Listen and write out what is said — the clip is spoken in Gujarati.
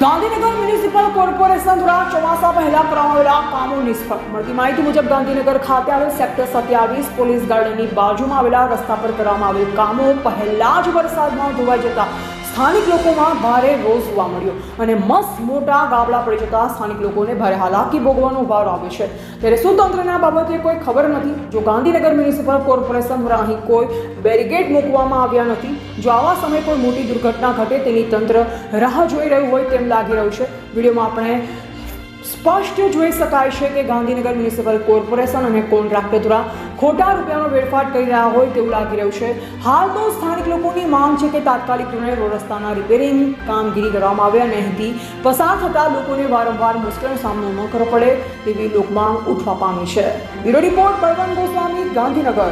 ગાંધીનગર મ્યુનિસિપલ કોર્પોરેશન દ્વારા ચોમાસા પહેલા કરાવેલા કામો નિષ્ફળ. મળતી માહિતી મુજબ ગાંધીનગર ખાતે આવેલ સેક્ટર સત્યાવીસ પોલીસ ગાર્ડનની બાજુમાં આવેલા રસ્તા પર કરવામાં આવેલ કામો પહેલા જ વરસાદમાં ધોવાઈ જતા સ્થાનિક લોકોમાં ભારે રોષ જોવા મળ્યો અને મસ્ત મોટા ગાબડા પડી જતા સ્થાનિક લોકોને ભારે હાલાકી ભોગવાનો ભાર આવ્યો છે. ત્યારે શું તંત્રના બાબતે કોઈ ખબર નથી. જો ગાંધીનગર મ્યુનિસિપલ કોર્પોરેશન દ્વારા અહીં કોઈ બેરિગેડ મૂકવામાં આવ્યા નથી, જો આવા સમયે કોઈ મોટી દુર્ઘટના ઘટે તેની તંત્ર રાહ જોઈ રહ્યું હોય તેમ લાગી રહ્યું છે. વિડીયોમાં આપણે સ્પષ્ટ જોઈ શકાય છે કે ગાંધીનગર મ્યુનિસિપલ કોર્પોરેશન અને કોન્ટ્રાક્ટર દ્વારા ખોટા રૂપિયાનો વેડફાટ કરી રહ્યા હોય તેવું લાગી રહ્યું છે. હાલ તો સ્થાનિક લોકોની માંગ છે કે તાત્કાલિક ધોરણે રોડ રસ્તાના રિપેરિંગ કામગીરી કરવામાં આવે અને અહીંથી પસાર થતા લોકોને વારંવાર મુશ્કેલીનો સામનો ન કરવો પડે તેવી લોકમાંગ ઉઠવા પામી છે. Bureau report Balwant Goswami, Gandhinagar.